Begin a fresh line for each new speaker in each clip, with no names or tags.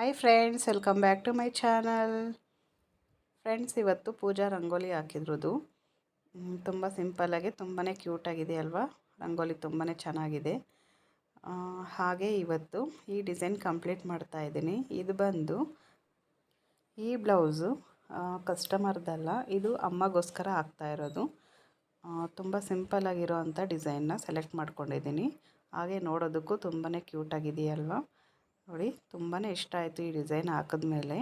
Hi friends welcome back to my channel friends ಇವತ್ತು ಪೂಜಾ ರಂಗೋಲಿ ಹಾಕಿದ್ರದು. ತುಂಬ ಸಿಂಪಲ್ಲಾಗಿ ತುಂಬಾ ಕ್ಯೂಟಾಗಿದೆ ಅಲ್ವಾ? ರಂಗೋಲಿ ತುಂಬಾ ಚೆನ್ನಾಗಿದೆ. ಹಾಗೆ ಇವತ್ತು ಈ ಡಿಸೈನ್ ಕಂಪ್ಲೀಟ್ ಮಾಡ್ತಾ ಇದ್ದೀನಿ. ಇದು ಬಂದು ಈ ಬ್ಲೌಸು ಕಸ್ಟಮರ್ದಲ್ಲ ಇದು ಅಮ್ಮಗೋಸ್ಕರ ಹಾಕ್ತಾ ಇರೋದು. ತುಂಬ ಸಿಂಪಲ್ಲಾಗಿರೋ ಅಂಥ ಡಿಸೈನ್ನ ಸೆಲೆಕ್ಟ್ ಮಾಡ್ಕೊಂಡಿದ್ದೀನಿ. ಹಾಗೆ ನೋಡೋದಕ್ಕೂ ತುಂಬಾ ಕ್ಯೂಟಾಗಿದೆಯಲ್ವಾ ನೋಡಿ ತುಂಬಾ ಇಷ್ಟ ಆಯಿತು ಈ ಡಿಸೈನ್ ಹಾಕಿದ್ಮೇಲೆ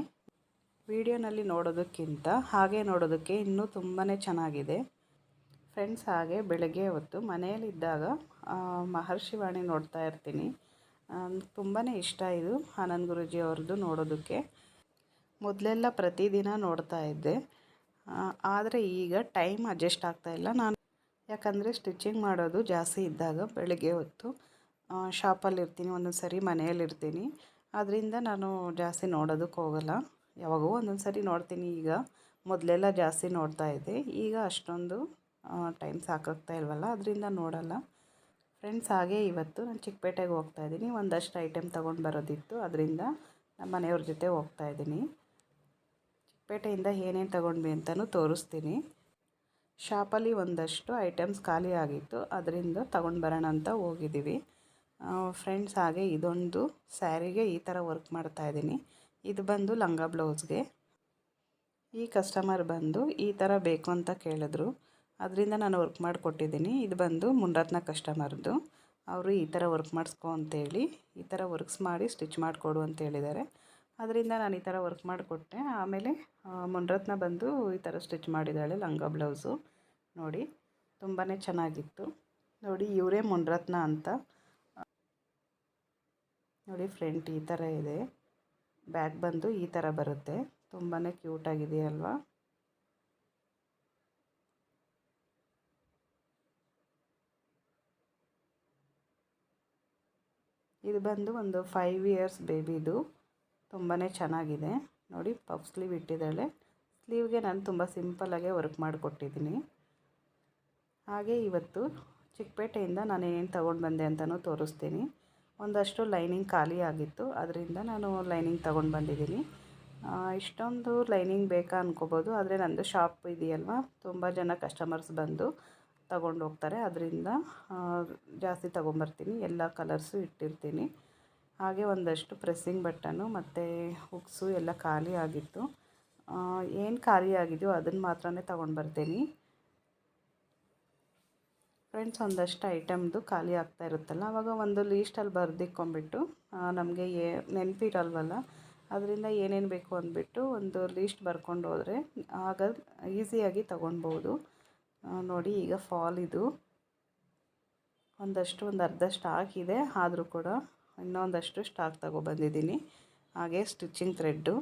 ವಿಡಿಯೋನಲ್ಲಿ ನೋಡೋದಕ್ಕಿಂತ ಹಾಗೆ ನೋಡೋದಕ್ಕೆ ಇನ್ನೂ ತುಂಬಾ ಚೆನ್ನಾಗಿದೆ. ಫ್ರೆಂಡ್ಸ್, ಹಾಗೆ ಬೆಳಗ್ಗೆ ಹೊತ್ತು ಮನೆಯಲ್ಲಿದ್ದಾಗ ಮಹರ್ಷಿವಾಣಿ ನೋಡ್ತಾ ಇರ್ತೀನಿ. ತುಂಬಾ ಇಷ್ಟ ಇದು ಆನಂದ್ ಗುರುಜಿ ಅವ್ರದ್ದು ನೋಡೋದಕ್ಕೆ. ಮೊದಲೆಲ್ಲ ಪ್ರತಿದಿನ ನೋಡ್ತಾ ಇದ್ದೆ. ಆದರೆ ಈಗ ಟೈಮ್ ಅಡ್ಜಸ್ಟ್ ಆಗ್ತಾ ಇಲ್ಲ. ನಾನು ಯಾಕಂದರೆ ಸ್ಟಿಚಿಂಗ್ ಮಾಡೋದು ಜಾಸ್ತಿ ಇದ್ದಾಗ ಬೆಳಗ್ಗೆ ಹೊತ್ತು ಶಾಪಲ್ಲಿ ಇರ್ತೀನಿ, ಒಂದೊಂದು ಸರಿ ಮನೆಯಲ್ಲಿರ್ತೀನಿ ಅದರಿಂದ ನಾನು ಜಾಸ್ತಿ ನೋಡೋದಕ್ಕೆ ಹೋಗಲ್ಲ. ಯಾವಾಗೋ ಒಂದೊಂದು ಸರಿ ನೋಡ್ತೀನಿ ಈಗ. ಮೊದಲೆಲ್ಲ ಜಾಸ್ತಿ ನೋಡ್ತಾ ಇದ್ದೆ. ಈಗ ಅಷ್ಟೊಂದು ಟೈಮ್ ಸಾಕಾಗ್ತಾ ಇಲ್ವಲ್ಲ ಅದರಿಂದ ನೋಡಲ್ಲ. ಫ್ರೆಂಡ್ಸ್ ಹಾಗೆ ಇವತ್ತು ನಾನು ಚಿಕ್ಕಪೇಟೆಗೆ ಹೋಗ್ತಾ ಇದ್ದೀನಿ. ಒಂದಷ್ಟು ಐಟಮ್ ತೊಗೊಂಡು ಬರೋದಿತ್ತು. ಅದರಿಂದ ನಮ್ಮ ಮನೆಯವ್ರ ಜೊತೆ ಹೋಗ್ತಾ ಇದ್ದೀನಿ. ಚಿಕ್ಕಪೇಟೆಯಿಂದ ಏನೇನು ತೊಗೊಂಡ್ವಿ ಅಂತಲೂ ತೋರಿಸ್ತೀನಿ. ಶಾಪಲ್ಲಿ ಒಂದಷ್ಟು ಐಟಮ್ಸ್ ಖಾಲಿ ಆಗಿತ್ತು. ಅದರಿಂದ ತೊಗೊಂಡು ಬರೋಣ ಅಂತ ಹೋಗಿದ್ದೀವಿ. ಫ್ರೆಂಡ್ಸ್ ಹಾಗೆ ಇದೊಂದು ಸ್ಯಾರಿಗೆ ಈ ಥರ ವರ್ಕ್ ಮಾಡ್ತಾ ಇದ್ದೀನಿ. ಇದು ಬಂದು ಲಂಗ ಬ್ಲೌಸ್ಗೆ ಈ ಕಸ್ಟಮರ್ ಬಂದು ಈ ಥರ ಬೇಕು ಅಂತ ಕೇಳಿದ್ರು. ಅದರಿಂದ ನಾನು ವರ್ಕ್ ಮಾಡಿಕೊಟ್ಟಿದ್ದೀನಿ. ಇದು ಬಂದು ಮುನ್ರತ್ನ ಕಸ್ಟಮರ್ದು ಅವರು ಈ ಥರ ವರ್ಕ್ ಮಾಡಿಸ್ಕೊ ಅಂತೇಳಿ ಈ ಥರ ವರ್ಕ್ಸ್ ಮಾಡಿ ಸ್ಟಿಚ್ ಮಾಡಿಕೊಡು ಅಂತ ಹೇಳಿದ್ದಾರೆ. ಅದರಿಂದ ನಾನು ಈ ಥರ ವರ್ಕ್ ಮಾಡಿಕೊಟ್ಟೆ. ಆಮೇಲೆ ಮುನ್ರತ್ನ ಬಂದು ಈ ಥರ ಸ್ಟಿಚ್ ಮಾಡಿದ್ದಾಳೆ ಲಂಗ ಬ್ಲೌಸು ನೋಡಿ ತುಂಬಾ ಚೆನ್ನಾಗಿತ್ತು. ನೋಡಿ, ಇವರೇ ಮುನ್ರತ್ನ ಅಂತ. ನೋಡಿ ಫ್ರಂಟ್ ಈ ಥರ ಇದೆ. ಬ್ಯಾಕ್ ಬಂದು ಈ ಥರ ಬರುತ್ತೆ. ತುಂಬಾ ಕ್ಯೂಟಾಗಿದೆ ಅಲ್ವಾ? ಇದು ಬಂದು ಒಂದು ಫೈವ್ ಇಯರ್ಸ್ ಬೇಬಿದು ತುಂಬಾ ಚೆನ್ನಾಗಿದೆ. ನೋಡಿ ಪಫ್ ಸ್ಲೀವ್ ಇಟ್ಟಿದ್ದಾಳೆ ಸ್ಲೀವ್ಗೆ ನಾನು ತುಂಬ ಸಿಂಪಲ್ಲಾಗೆ ವರ್ಕ್ ಮಾಡಿಕೊಟ್ಟಿದ್ದೀನಿ. ಹಾಗೆ ಇವತ್ತು ಚಿಕ್ಕಪೇಟೆಯಿಂದ ನಾನು ಏನೇನು ತೊಗೊಂಡು ಬಂದೆ ಅಂತಲೂ ತೋರಿಸ್ತೀನಿ. ಒಂದಷ್ಟು ಲೈನಿಂಗ್ ಖಾಲಿ ಆಗಿತ್ತು. ಅದರಿಂದ ನಾನು ಲೈನಿಂಗ್ ತೊಗೊಂಡು ಬಂದಿದ್ದೀನಿ. ಇಷ್ಟೊಂದು ಲೈನಿಂಗ್ ಬೇಕಾ ಅನ್ಕೋಬೋದು. ಆದರೆ ನನ್ನದು ಶಾಪ್ ಇದೆಯಲ್ವ? ತುಂಬ ಜನ ಕಸ್ಟಮರ್ಸ್ ಬಂದು ತಗೊಂಡು ಹೋಗ್ತಾರೆ. ಅದರಿಂದ ಜಾಸ್ತಿ ತೊಗೊಂಬರ್ತೀನಿ. ಎಲ್ಲ ಕಲರ್ಸು ಇಟ್ಟಿರ್ತೀನಿ. ಹಾಗೆ ಒಂದಷ್ಟು ಪ್ರೆಸ್ಸಿಂಗ್ ಬಟನ್ನು ಮತ್ತು ಹುಕ್ಸು ಎಲ್ಲ ಖಾಲಿ ಆಗಿತ್ತು. ಏನು ಖಾಲಿ ಆಗಿದೆಯೋ ಅದನ್ನು ಮಾತ್ರನೇ ತೊಗೊಂಡು ಬರ್ತೀನಿ. ಫ್ರೆಂಡ್ಸ್ ಒಂದಷ್ಟು ಐಟಮ್ದು ಖಾಲಿ ಆಗ್ತಾ ಇರುತ್ತಲ್ಲ ಆವಾಗ ಒಂದು ಲೀಸ್ಟಲ್ಲಿ ಬರೆದಿಕ್ಕೊಂಬಿಟ್ಟು ನಮಗೆ ಏ, ನೆನಪಿರಲ್ವಲ್ಲ, ಅದರಿಂದ ಏನೇನು ಬೇಕು ಅಂದ್ಬಿಟ್ಟು ಒಂದು ಲೀಸ್ಟ್ ಬರ್ಕೊಂಡು ಹೋದರೆ ಆಗ ಈಸಿಯಾಗಿ ತೊಗೊಳ್ಬೋದು ನೋಡಿ ಈಗ ಫಾಲ್ ಇದು. ಒಂದಷ್ಟು, ಒಂದು ಅರ್ಧ ಸ್ಟಾಕ್ ಇದೆ, ಆದರೂ ಕೂಡ ಇನ್ನೊಂದಷ್ಟು ಸ್ಟಾಕ್ ತಗೊಬಂದಿದ್ದೀನಿ ಹಾಗೆ ಸ್ಟಿಚಿಂಗ್ ಥ್ರೆಡ್ಡು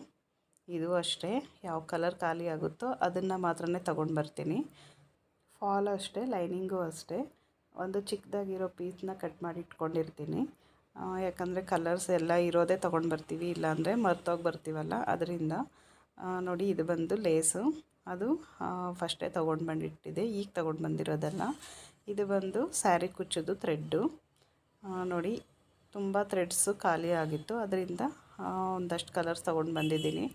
ಇದು ಅಷ್ಟೇ, ಯಾವ ಕಲರ್ ಖಾಲಿ ಆಗುತ್ತೋ ಅದನ್ನು ಮಾತ್ರನೇ ತೊಗೊಂಡು ಬರ್ತೀನಿ. ಫಾಲ್ ಅಷ್ಟೇ, ಲೈನಿಂಗು ಅಷ್ಟೇ. ಒಂದು ಚಿಕ್ಕದಾಗಿರೋ ಪೀಸ್ನ ಕಟ್ ಮಾಡಿ ಇಟ್ಕೊಂಡಿರ್ತೀನಿ. ಯಾಕಂದರೆ ಕಲರ್ಸ್ ಎಲ್ಲ ಇರೋದೇ ತೊಗೊಂಡು ಬರ್ತೀವಿ, ಇಲ್ಲಾಂದರೆ ಮರ್ತೋಗಿ ಬರ್ತೀವಲ್ಲ, ಅದರಿಂದ ನೋಡಿ ಇದು ಬಂದು ಲೇಸು. ಅದು ಫಸ್ಟೇ ತೊಗೊಂಡು ಬಂದಿಟ್ಟಿದೆ, ಈಗ ತೊಗೊಂಡು ಬಂದಿರೋದಲ್ಲ. ಇದು ಬಂದು ಸ್ಯಾರಿ ಕುಚ್ಚೋದು ಥ್ರೆಡ್ಡು. ನೋಡಿ, ತುಂಬ ಥ್ರೆಡ್ಸು ಖಾಲಿ ಆಗಿತ್ತು, ಅದರಿಂದ ಒಂದಷ್ಟು ಕಲರ್ಸ್ ತೊಗೊಂಡು ಬಂದಿದ್ದೀನಿ.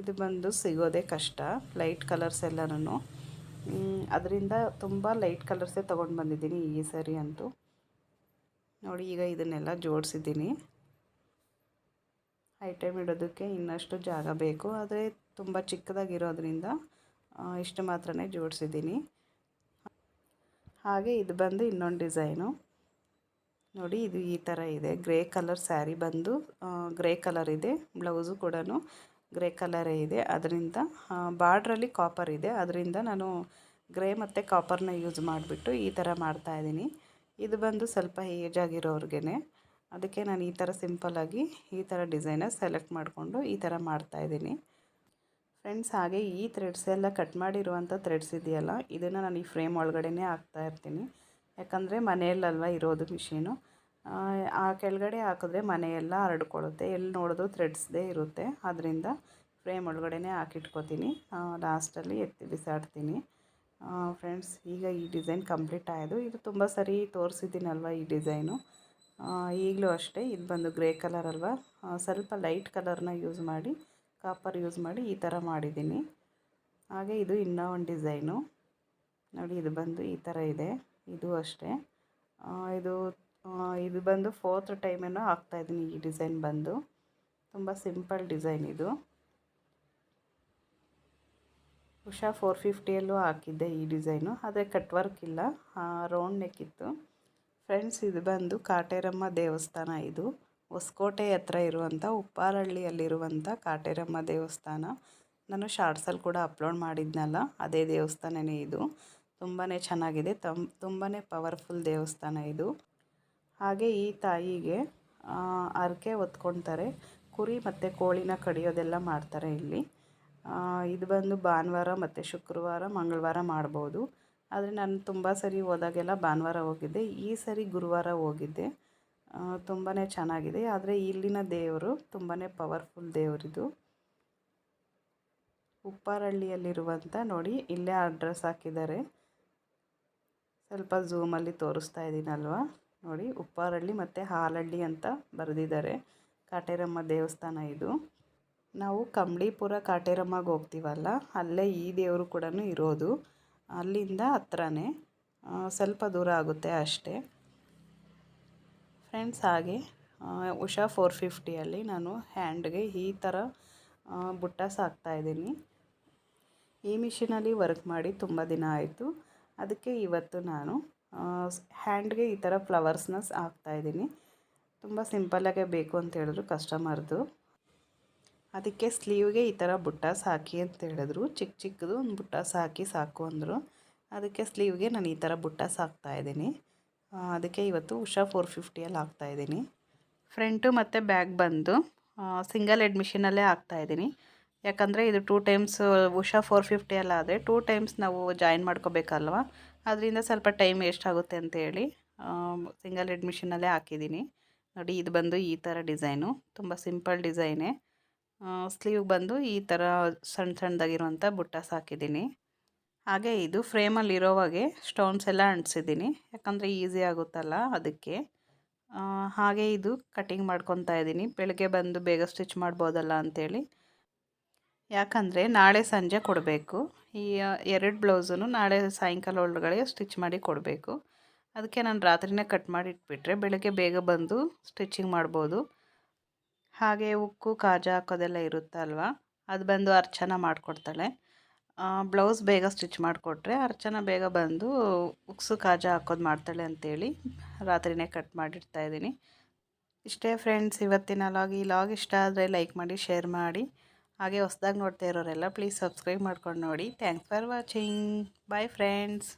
ಇದು ಬಂದು ಸಿಗೋದೇ ಕಷ್ಟ, ಲೈಟ್ ಕಲರ್ಸ್ ಎಲ್ಲನೂ ಅದರಿಂದ ತುಂಬ ಲೈಟ್ ಕಲರ್ಸೇ ತೊಗೊಂಡು ಬಂದಿದ್ದೀನಿ ಈ ಸರಿ ಅಂತೂ. ನೋಡಿ, ಈಗ ಇದನ್ನೆಲ್ಲ ಜೋಡಿಸಿದ್ದೀನಿ. ಐಟಮ್ ಇಡೋದಕ್ಕೆ ಇನ್ನಷ್ಟು ಜಾಗ ಬೇಕು, ಆದರೆ ತುಂಬ ಚಿಕ್ಕದಾಗಿರೋದ್ರಿಂದ ಇಷ್ಟು ಮಾತ್ರನೇ ಜೋಡಿಸಿದ್ದೀನಿ. ಹಾಗೆ ಇದು ಬಂದು ಇನ್ನೊಂದು ಡಿಸೈನು ನೋಡಿ, ಇದು ಈ ಥರ ಇದೆ. ಗ್ರೇ ಕಲರ್ ಸ್ಯಾರಿ ಬಂದು ಗ್ರೇ ಕಲರ್ ಇದೆ ಬ್ಲೌಸು ಕೂಡ ಗ್ರೇ ಕಲರೇ ಇದೆ. ಅದರಿಂದ ಬಾರ್ಡ್ರಲ್ಲಿ ಕಾಪರ್ ಇದೆ. ಅದರಿಂದ ನಾನು ಗ್ರೇ ಮತ್ತು ಕಾಪರ್ನ ಯೂಸ್ ಮಾಡಿಬಿಟ್ಟು ಈ ಥರ ಮಾಡ್ತಾಯಿದ್ದೀನಿ ಇದು ಬಂದು ಸ್ವಲ್ಪ ಏಜ್ ಆಗಿರೋರ್ಗೆ ಅದಕ್ಕೆ ನಾನು ಈ ಥರ ಸಿಂಪಲ್ಲಾಗಿ ಈ ಥರ ಡಿಸೈನ ಸೆಲೆಕ್ಟ್ ಮಾಡಿಕೊಂಡು ಈ ಥರ ಮಾಡ್ತಾಯಿದ್ದೀನಿ ಫ್ರೆಂಡ್ಸ್ ಹಾಗೆ ಈ ಥ್ರೆಡ್ಸ್ ಎಲ್ಲ ಕಟ್ ಮಾಡಿರುವಂಥ ಥ್ರೆಡ್ಸ್ ಇದೆಯಲ್ಲ, ಇದನ್ನು ನಾನು ಈ ಫ್ರೇಮ್ ಒಳಗಡೆನೇ ಹಾಕ್ತಾ ಇರ್ತೀನಿ. ಯಾಕಂದರೆ ಮನೆಯಲ್ಲಲ್ವ ಇರೋದು ಮಿಷಿನು ಆ ಕೆಳಗಡೆ ಹಾಕಿದ್ರೆ ಮನೆಯೆಲ್ಲ ಹರಡ್ಕೊಳ್ಳುತ್ತೆ. ಎಲ್ಲಿ ನೋಡೋದು ಥ್ರೆಡ್ಸ್ದೇ ಇರುತ್ತೆ. ಅದರಿಂದ ಫ್ರೇಮ್ ಒಳಗಡೆನೇ ಹಾಕಿಟ್ಕೋತೀನಿ. ಲಾಸ್ಟಲ್ಲಿ ಎತ್ತಿ ಬಿಸಾಡ್ತೀನಿ. ಫ್ರೆಂಡ್ಸ್ ಈಗ ಈ ಡಿಸೈನ್ ಕಂಪ್ಲೀಟ್ ಆಯಿತು ಇದು ತುಂಬ ಸರಿ ತೋರಿಸಿದ್ದೀನಲ್ವ ಈ ಡಿಸೈನು? ಈಗಲೂ ಅಷ್ಟೇ. ಇದು ಬಂದು ಗ್ರೇ ಕಲರ್ ಅಲ್ವಾ? ಸ್ವಲ್ಪ ಲೈಟ್ ಕಲರ್ನ ಯೂಸ್ ಮಾಡಿ ಕಾಪರ್ ಯೂಸ್ ಮಾಡಿ ಈ ಥರ ಮಾಡಿದ್ದೀನಿ. ಹಾಗೆ ಇದು ಇನ್ನೂ ಒಂದು ಡಿಸೈನು. ನೋಡಿ, ಇದು ಬಂದು ಈ ಥರ ಇದೆ. ಇದು ಅಷ್ಟೇ. ಇದು ಇದು ಬಂದು ಫೋರ್ತ್ ಟೈಮೇನೋ ಹಾಕ್ತಾಯಿದ್ದೀನಿ ಈ ಡಿಸೈನ್ ಬಂದು. ತುಂಬ ಸಿಂಪಲ್ ಡಿಸೈನ್ ಇದು. ಉಷಾ ಫೋರ್ ಫಿಫ್ಟಿಯಲ್ಲೂ ಹಾಕಿದ್ದೆ ಈ ಡಿಸೈನು ಆದರೆ ಕಟ್ ವರ್ಕ್ ಇಲ್ಲ. ರೌಂಡ್ ನೆಕ್ ಇತ್ತು. ಫ್ರೆಂಡ್ಸ್ ಇದು ಬಂದು ಕಾಟೇರಮ್ಮ ದೇವಸ್ಥಾನ ಇದು. ಹೊಸಕೋಟೆ ಹತ್ರ ಇರುವಂಥ ಉಪ್ಪಾರಹಳ್ಳಿಯಲ್ಲಿರುವಂಥ ಕಾಟೇರಮ್ಮ ದೇವಸ್ಥಾನ. ನಾನು ಶಾರ್ಟ್ಸಲ್ಲಿ ಕೂಡ ಅಪ್ಲೋಡ್ ಮಾಡಿದ್ನಲ್ಲ, ಅದೇ ದೇವಸ್ಥಾನನೇ ಇದು. ತುಂಬಾ ಚೆನ್ನಾಗಿದೆ. ತಮ್ ತುಂಬಾ ಪವರ್ಫುಲ್ ದೇವಸ್ಥಾನ ಇದು. ಹಾಗೆ ಈ ತಾಯಿಗೆ ಹರಕೆ ಹೊತ್ಕೊಳ್ತಾರೆ ಕುರಿ ಮತ್ತು ಕೋಳಿನ ಕಡಿಯೋದೆಲ್ಲ ಮಾಡ್ತಾರೆ ಇಲ್ಲಿ. ಇದು ಬಂದು ಭಾನುವಾರ ಮತ್ತು ಶುಕ್ರವಾರ, ಮಂಗಳವಾರ ಮಾಡ್ಬೋದು. ಆದರೆ ನಾನು ತುಂಬ ಸರಿ ಹೋದಾಗೆಲ್ಲ ಭಾನುವಾರ ಹೋಗಿದ್ದೆ. ಈ ಸರಿ ಗುರುವಾರ ಹೋಗಿದ್ದೆ. ತುಂಬಾ ಚೆನ್ನಾಗಿದೆ. ಆದರೆ ಇಲ್ಲಿನ ದೇವರು ತುಂಬಾ ಪವರ್ಫುಲ್ ದೇವರಿದು. ಉಪ್ಪಾರಹಳ್ಳಿಯಲ್ಲಿರುವಂಥ ನೋಡಿ, ಇಲ್ಲೇ ಅಡ್ರೆಸ್ ಹಾಕಿದ್ದಾರೆ. ಸ್ವಲ್ಪ ಝೂಮಲ್ಲಿ ತೋರಿಸ್ತಾ ಇದ್ದೀನಲ್ವಾ? ನೋಡಿ, ಉಪ್ಪಾರಳ್ಳಿ ಮತ್ತು ಹಾಲಳ್ಳಿ ಅಂತ ಬರೆದಿದ್ದಾರೆ. ಕಾಟೇರಮ್ಮ ದೇವಸ್ಥಾನ ಇದು. ನಾವು ಕಂಬಳಿಪುರ ಕಾಟೇರಮ್ಮಗೆ ಹೋಗ್ತೀವಲ್ಲ, ಅಲ್ಲೇ ಈ ದೇವರು ಕೂಡ ಇರೋದು. ಅಲ್ಲಿಂದ ಹತ್ರನೇ ಸ್ವಲ್ಪ ದೂರ ಆಗುತ್ತೆ ಅಷ್ಟೇ. ಫ್ರೆಂಡ್ಸ್, ಹಾಗೆ ಉಷಾ ಫೋರ್ ಫಿಫ್ಟಿಯಲ್ಲಿ ನಾನು ಹ್ಯಾಂಡ್ಗೆ ಈ ಥರ ಬುಟ್ಟ ಬುಟ್ಟಾಸ್ ಹಾಕ್ತಾಯಿದ್ದೀನಿ ಈ ಮಿಷಿನಲ್ಲಿ ವರ್ಕ್ ಮಾಡಿ ತುಂಬ ದಿನ ಆಯಿತು. ಅದಕ್ಕೆ ಇವತ್ತು ನಾನು ಹ್ಯಾಂಡ್ಗೆ ಈ ಥರ ಫ್ಲವರ್ಸ್ನ ಹಾಕ್ತಾಯಿದ್ದೀನಿ ತುಂಬ ಸಿಂಪಲ್ಲಾಗೆ ಬೇಕು ಅಂತ ಹೇಳಿದ್ರು ಕಸ್ಟಮರ್ದು. ಅದಕ್ಕೆ ಸ್ಲೀವ್ಗೆ ಈ ಥರ ಬುಟ್ಟಾಸ್ ಹಾಕಿ ಅಂತ ಹೇಳಿದ್ರು. ಚಿಕ್ಕ ಚಿಕ್ಕದು ಒಂದು ಬುಟ್ಟಾಸ್ ಹಾಕಿ ಸಾಕು ಅಂದರು. ಅದಕ್ಕೆ ಸ್ಲೀವ್ಗೆ ನಾನು ಈ ಥರ ಬುಟ್ಟಾಸ್ ಹಾಕ್ತಾಯಿದ್ದೀನಿ ಅದಕ್ಕೆ ಇವತ್ತು ಉಷಾ ಫೋರ್ ಫಿಫ್ಟಿಯಲ್ಲಿ ಹಾಕ್ತಾಯಿದ್ದೀನಿ ಫ್ರಂಟು ಮತ್ತು ಬ್ಯಾಗ್ ಬಂದು ಸಿಂಗಲ್ ಎಡ್ಮಿಷನಲ್ಲೇ ಮಿಷಿನಲ್ಲೇ ಹಾಕ್ತಾಯಿದ್ದೀನಿ ಯಾಕಂದರೆ ಇದು two times Usha four fifty ಎಲ್ಲ ಆದರೆ ಟೂ ಟೈಮ್ಸ್ ನಾವು ಜಾಯಿನ್ ಮಾಡ್ಕೋಬೇಕಲ್ವ? ಅದರಿಂದ ಸ್ವಲ್ಪ ಟೈಮ್ ವೇಸ್ಟ್ ಎಷ್ಟಾಗುತ್ತೆ ಅಂತೇಳಿ ಸಿಂಗಲ್ ಅಡ್ಮಿಷನಲ್ಲೇ ಮಿಷಿನಲ್ಲೇ ಹಾಕಿದ್ದೀನಿ. ನೋಡಿ, ಇದು ಬಂದು ಈ ಥರ ಡಿಸೈನು ತುಂಬ ಸಿಂಪಲ್ ಡಿಸೈನೇ ಸ್ಲೀವ್ ಬಂದು ಈ ಥರ ಸಣ್ಣ ಸಣ್ಣದಾಗಿರುವಂಥ ಬುಟ್ಟಾಸ್ ಹಾಕಿದ್ದೀನಿ. ಹಾಗೆ ಇದು ಫ್ರೇಮಲ್ಲಿ ಇರೋವಾಗೆ ಸ್ಟೋನ್ಸ್ ಎಲ್ಲ ಅಂಟಿಸಿದ್ದೀನಿ. ಯಾಕಂದರೆ ಈಸಿ ಆಗುತ್ತಲ್ಲ ಅದಕ್ಕೆ. ಹಾಗೆ ಇದು ಕಟಿಂಗ್ ಮಾಡ್ಕೊತಾ ಇದ್ದೀನಿ. ಬೆಳಗ್ಗೆ ಬಂದು ಬೇಗ ಸ್ಟಿಚ್ ಮಾಡ್ಬೋದಲ್ಲ ಅಂಥೇಳಿ ಯಾಕಂದರೆ ನಾಳೆ ಸಂಜೆ ಕೊಡಬೇಕು. ಈ ಎರಡು ಬ್ಲೌಸನ್ನು ನಾಳೆ ಸಾಯಂಕಾಲ ಒಳಗಡೆ ಸ್ಟಿಚ್ ಮಾಡಿ ಕೊಡಬೇಕು. ಅದಕ್ಕೆ ನಾನು ರಾತ್ರಿನೇ ಕಟ್ ಮಾಡಿ ಇಟ್ಬಿಟ್ರೆ ಬೆಳಗ್ಗೆ ಬೇಗ ಬಂದು ಸ್ಟಿಚಿಂಗ್ ಮಾಡ್ಬೋದು. ಹಾಗೆ ಉಕ್ಕು, ಕಾಜ ಹಾಕೋದೆಲ್ಲ ಇರುತ್ತಲ್ವ ಅದು ಬಂದು ಅರ್ಚನ ಮಾಡಿಕೊಡ್ತಾಳೆ. ಬ್ಲೌಸ್ ಬೇಗ ಸ್ಟಿಚ್ ಮಾಡಿಕೊಟ್ರೆ ಅರ್ಚನ ಬೇಗ ಬಂದು ಉಕ್ಸು, ಕಾಜ ಹಾಕೋದು ಮಾಡ್ತಾಳೆ ಅಂತೇಳಿ ರಾತ್ರಿನೇ ಕಟ್ ಮಾಡಿಡ್ತಾ ಇದ್ದೀನಿ. ಇಷ್ಟೇ ಫ್ರೆಂಡ್ಸ್ ಇವತ್ತಿನ ಲಾಗ್ ಈ ಲಾಗ್ ಇಷ್ಟ ಆದರೆ ಲೈಕ್ ಮಾಡಿ ಶೇರ್ ಮಾಡಿ. ಹಾಗೆ ಹೊಸ್ದಾಗಿ ನೋಡ್ತಾ ಇರೋರೆಲ್ಲ ಪ್ಲೀಸ್ ಸಬ್ಸ್ಕ್ರೈಬ್ ಮಾಡ್ಕೊಂಡು ನೋಡಿ. Thanks for watching bye friends